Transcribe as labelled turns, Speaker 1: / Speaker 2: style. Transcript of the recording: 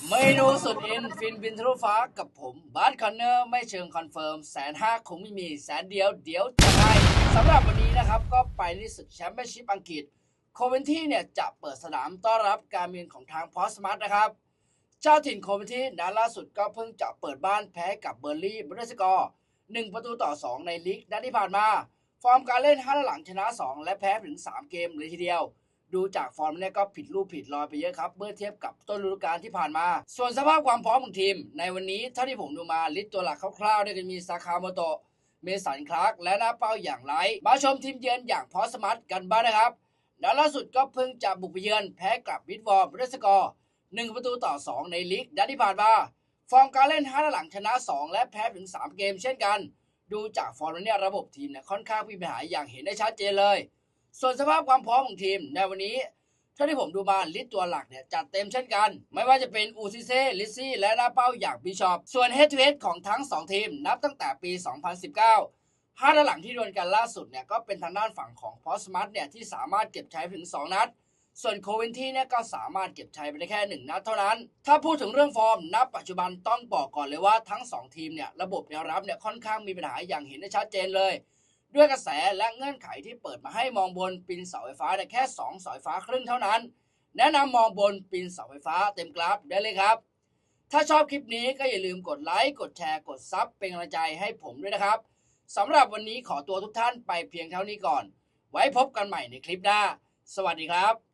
Speaker 1: เมนูสุดอินฟินบินทะลุฟ้ากับผมบาร์คอนเนอร์ไม่เชิงคอนเฟิร์มแสนห้าคงไม่มีแสนเดียวเดี๋ยวจะให้สำหรับวันนี้นะครับก็ไปที่ศึกแชมเปี้ยนชิพอังกฤษ โคเวนที่เนี่ยจะเปิดสนามต้อนรับการเยือนของทางพอสมัตนะครับ เจ้าถิ่นโคเวนที่นัดล่าสุดก็เพิ่งจะเปิดบ้านแพ้กับเบอร์ลี่บรูสกอร์1ประตูต่อ 2 ในลีกนัดที่ผ่านมา ฟอร์มการเล่น5นัดหลังชนะ 2 และแพ้ถึง 3 เกมเลยทีเดียว ดูจากฟอร์มเนี่ยก็ผิดรูปผิดรอยไปเยอะครับ เมื่อเทียบกับต้นฤดูกาลที่ผ่านมา ส่วนสภาพความพร้อมของทีม ในวันนี้เท่าที่ผมดูมาลิสต์ตัวหลักคร่าวๆเนี่ยก็มีซาคาโมโตะเมสันคลาร์กและหน้าเป้าอย่างไร มาชมทีมเยือนอย่างพอสมัตกันบ้างนะครับนัดล่าสุดก็เพิ่งจะบุกไปเยือนแพ้กับวิทวอร์บรสกอร์1ประตูต่อ 2 ในลีกนัดที่ผ่านมาฟอร์มการเล่น5นัดหลังชนะ 2 และแพ้ถึง 3 เกมเช่นกัน ดูจากฟอร์มแล้วเนี่ยระบบทีมเนี่ยค่อนข้างมีปัญหาอย่างเห็นได้ชัดเจนเลย ส่วนสภาพความพร้อมของทีมในวันนี้เท่าที่ผมดูมาลิสต์ตัวหลักเนี่ยจัดเต็มเช่นกัน ไม่ว่าจะเป็นอูซิเซ่ลิซี่ และหน้าเป้าอย่างบิชอปส่วนเฮดทูเฮดของทั้ง 2 ทีม นับตั้งแต่ปี 2019ห้านัดหลังที่ดวลกันล่าสุดเนี่ยก็เป็นทางด้านฝั่งของพอสมัตเนี่ยที่สามารถเก็บชัยถึง 2 นัด ส่วนโคเวนที่เนี่ยก็สามารถเก็บชัยไปได้แค่ 1 นัดเท่านั้น ถ้าพูดถึงเรื่องฟอร์มณปัจจุบันต้องบอกก่อนเลยว่าทั้ง 2 ทีมเนี่ยระบบแนวรับเนี่ยค่อนข้างมีปัญหาอย่างเห็นได้ชัดเจนเลย ด้วยกระแสและเงื่อนไขที่เปิดมาให้มองบนปีนเสาไฟฟ้าได้แค่2เสาไฟฟ้าครึ่งเท่านั้น แนะนำมองบนปีนเสาไฟฟ้าเต็มกราฟได้เลยครับ ถ้าชอบคลิปนี้ก็อย่าลืมกดไลค์กดแชร์กดซับเป็นกำลังใจให้ผมด้วยนะครับสำหรับวันนี้ขอตัวทุกท่านไปเพียงเท่านี้ก่อน ไว้พบกันใหม่ในคลิปหน้า สวัสดีครับ